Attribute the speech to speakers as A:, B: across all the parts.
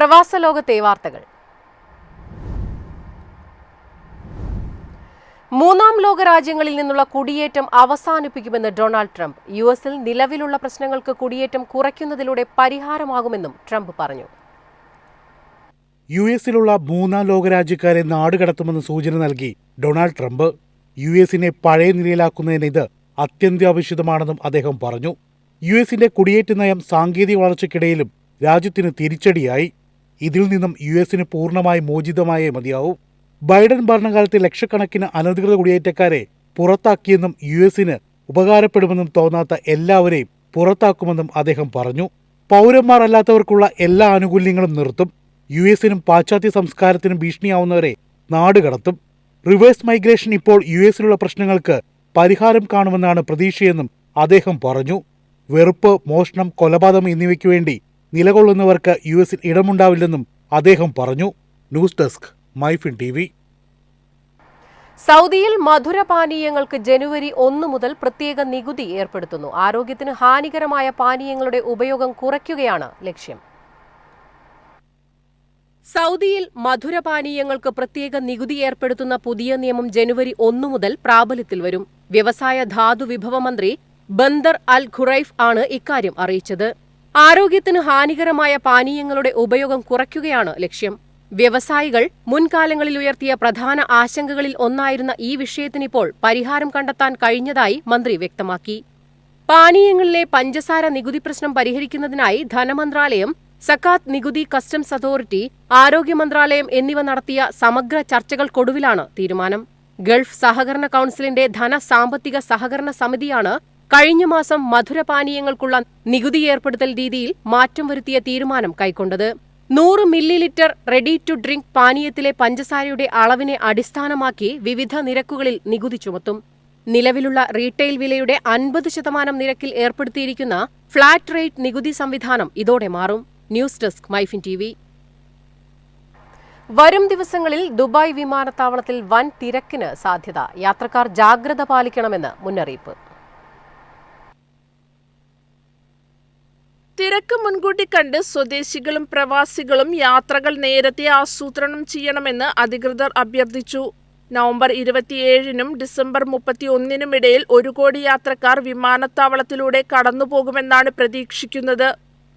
A: പ്രവാസ ലോകത്തെ വാർത്തകൾ. മൂന്നാം ലോക രാജ്യങ്ങളിൽ നിന്നുള്ള കുടിയേറ്റം അവസാനിപ്പിക്കുമെന്ന് ഡൊണാൾഡ് ട്രംപ്. യു എസിൽ നിലവിലുള്ള പ്രശ്നങ്ങൾക്ക് കുടിയേറ്റം കുറയ്ക്കുന്നതിലൂടെ പരിഹാരമാകുമെന്നും ട്രംപ് പറഞ്ഞു.
B: യു എസിലുള്ള മൂന്നാം ലോകരാജ്യക്കാരെ നാടുകടത്തുമെന്ന് സൂചന നൽകി ഡൊണാൾഡ് ട്രംപ്. യു എസിനെ പഴയ നിലയിലാക്കുന്നതിന് ഇത് അത്യന്താപേക്ഷിതമാണെന്നും അദ്ദേഹം പറഞ്ഞു. യു എസിന്റെ കുടിയേറ്റ നയം സാങ്കേതിക വളർച്ചയ്ക്കിടയിലും രാജ്യത്തിന് തിരിച്ചടിയായി. ഇതിൽ നിന്നും യു എസിന് പൂർണമായി മോചിതമായേ മതിയാവൂ. ബൈഡൻ ഭരണകാലത്തെ ലക്ഷക്കണക്കിന് അനധികൃത കുടിയേറ്റക്കാരെ പുറത്താക്കിയെന്നും യു എസിന് ഉപകാരപ്പെടുമെന്നും തോന്നാത്ത എല്ലാവരെയും പുറത്താക്കുമെന്നും അദ്ദേഹം പറഞ്ഞു. പൗരന്മാർ അല്ലാത്തവർക്കുള്ള എല്ലാ ആനുകൂല്യങ്ങളും നിർത്തും. യു എസിനും പാശ്ചാത്യ സംസ്കാരത്തിനും ഭീഷണിയാവുന്നവരെ നാടുകടത്തും റിവേഴ്സ് മൈഗ്രേഷൻ ഇപ്പോൾ യു എസിലുള്ള പ്രശ്നങ്ങൾക്ക് പരിഹാരം കാണുമെന്നാണ് പ്രതീക്ഷയെന്നും അദ്ദേഹം പറഞ്ഞു. വെറുപ്പ് മോഷണം കൊലപാതകം എന്നിവയ്ക്കു വേണ്ടി നിലകൊള്ളുന്നവർക്ക് യു എസിൽ ഇടമുണ്ടാവില്ലെന്നും അദ്ദേഹം പറഞ്ഞു. News desk Myfin T V.
A: സൗദിയിൽ മധുരപാനീയങ്ങൾക്ക് ജനുവരി ഒന്ന് മുതൽ പ്രത്യേക നികുതി ഏർപ്പെടുത്തുന്നു. ആരോഗ്യത്തിന് ഹാനികരമായ പാനീയങ്ങളുടെ ഉപയോഗം കുറയ്ക്കുകയാണ് ലക്ഷ്യം. സൗദിയിൽ മധുരപാനീയങ്ങൾക്ക് പ്രത്യേക നികുതി ഏർപ്പെടുത്തുന്ന പുതിയ നിയമം ജനുവരി ഒന്നു മുതൽ പ്രാബല്യത്തിൽ വരും. വ്യവസായ ധാതു വിഭവ മന്ത്രി ബന്ദർ അൽ ഖുറൈഫ് ആണ് ഇക്കാര്യം അറിയിച്ചത്. ആരോഗ്യത്തിന് ഹാനികരമായ പാനീയങ്ങളുടെ ഉപയോഗം കുറയ്ക്കുകയാണ് ലക്ഷ്യം. വ്യവസായികൾ മുൻകാലങ്ങളിൽ ഉയർത്തിയ പ്രധാന ആശങ്കകളിൽ ഒന്നായിരുന്ന ഈ വിഷയത്തിനിപ്പോൾ പരിഹാരം കണ്ടെത്താൻ കഴിഞ്ഞതായി മന്ത്രി വ്യക്തമാക്കി. പാനീയങ്ങളിലെ പഞ്ചസാര നികുതി പ്രശ്നം പരിഹരിക്കുന്നതിനായി ധനമന്ത്രാലയം സക്കാത്ത് നികുതി കസ്റ്റംസ് അതോറിറ്റി ആരോഗ്യ മന്ത്രാലയം എന്നിവ നടത്തിയ സമഗ്ര ചർച്ചകൾക്കൊടുവിലാണ് തീരുമാനം. ഗൾഫ് സഹകരണ കൌൺസിലിന്റെ ധന സാമ്പത്തിക സഹകരണ സമിതിയാണ് കഴിഞ്ഞ മാസം മധുരപാനീയങ്ങൾക്കുള്ള നികുതി ഏർപ്പെടുത്തൽ രീതിയിൽ മാറ്റം വരുത്തിയ തീരുമാനം കൈക്കൊണ്ടത്. നൂറ് millilitre ready to drink പാനീയത്തിലെ പഞ്ചസാരയുടെ അളവിനെ അടിസ്ഥാനമാക്കി വിവിധ നിരക്കുകളിൽ നികുതി ചുമത്തും. നിലവിലുള്ള റീറ്റെയിൽ വിലയുടെ അൻപത് ശതമാനം നിരക്കിൽ ഏർപ്പെടുത്തിയിരിക്കുന്ന ഫ്ളാറ്റ് റേറ്റ് നികുതി സംവിധാനം ഇതോടെ മാറും. ന്യൂസ് ഡെസ്ക് മൈഫിൻ ടി വരും ദിവസങ്ങളിൽ ദുബായ് വിമാനത്താവളത്തിൽ വൻ തിരക്കിന് സാധ്യത. യാത്രക്കാർ ജാഗ്രത പാലിക്കണമെന്ന് മുന്നറിയിപ്പ്.
C: തിരക്ക് മുൻകൂട്ടി കണ്ട് സ്വദേശികളും പ്രവാസികളും യാത്രകൾ നേരത്തെ ആസൂത്രണം ചെയ്യണമെന്ന് അധികൃതർ അഭ്യർത്ഥിച്ചു. നവംബർ ഇരുപത്തിയേഴിനും ഡിസംബർ മുപ്പത്തിയൊന്നിനും ഇടയിൽ ഒരു കോടി യാത്രക്കാർ വിമാനത്താവളത്തിലൂടെ കടന്നുപോകുമെന്നാണ് പ്രതീക്ഷിക്കുന്നത്.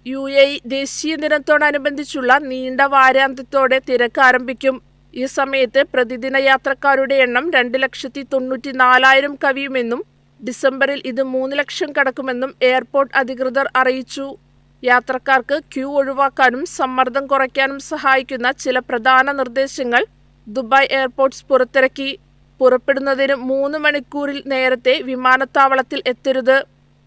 C: യു എ ദേശീയ ദിനത്തോടനുബന്ധിച്ചുള്ള നീണ്ട വാരാന്ത്യത്തോടെ തിരക്ക് ആരംഭിക്കും. ഈ സമയത്ത് പ്രതിദിന യാത്രക്കാരുടെ എണ്ണം രണ്ട് ലക്ഷത്തി തൊണ്ണൂറ്റി നാലായിരം കവിയുമെന്നും ഡിസംബറിൽ ഇത് മൂന്ന് ലക്ഷം കടക്കുമെന്നും എയർപോർട്ട് അധികൃതർ അറിയിച്ചു. യാത്രക്കാർക്ക് ക്യൂ ഒഴിവാക്കാനും സമ്മർദ്ദം കുറയ്ക്കാനും സഹായിക്കുന്ന ചില പ്രധാന നിർദ്ദേശങ്ങൾ ദുബായ് എയർപോർട്ട്സ് പുറത്തിറക്കി. പുറപ്പെടുന്നതിന് മൂന്ന് മണിക്കൂറിൽ നേരത്തെ വിമാനത്താവളത്തിൽ എത്തരുത്.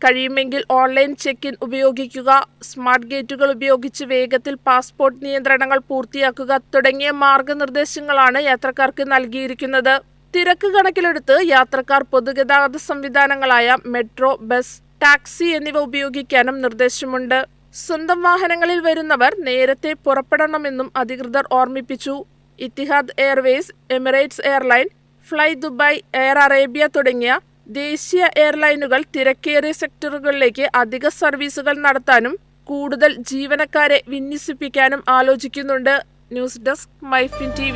C: കഴിയുമെങ്കിൽ ഓൺലൈൻ ചെക്ക് ഇൻ ഉപയോഗിക്കുക. സ്മാർട്ട് ഗേറ്റുകൾ ഉപയോഗിച്ച് വേഗത്തിൽ പാസ്പോർട്ട് നിയന്ത്രണങ്ങൾ പൂർത്തിയാക്കുക തുടങ്ങിയ മാർഗനിർദ്ദേശങ്ങളാണ് യാത്രക്കാർക്ക് നൽകിയിരിക്കുന്നത്. തിരക്ക് കണക്കിലെടുത്ത് യാത്രക്കാർ പൊതുഗതാഗത സംവിധാനങ്ങളായ മെട്രോ ബസ് ടാക്സി എന്നിവ ഉപയോഗിക്കാനും നിർദ്ദേശമുണ്ട്. സ്വന്തം വാഹനങ്ങളിൽ വരുന്നവർ നേരത്തെ പുറപ്പെടണമെന്നും അധികൃതർ ഓർമ്മിപ്പിച്ചു. Etihad Airways Emirates airline Fly Dubai Air Arabia തുടങ്ങിയ ദേശീയ എയർലൈനുകൾ തിരക്കേറിയ സെക്ടറുകളിലേക്ക് അധിക സർവീസുകൾ നടത്താനും കൂടുതൽ ജീവനക്കാരെ വിന്യസിപ്പിക്കാനും ആലോചിക്കുന്നുണ്ട്. News desk MyFin T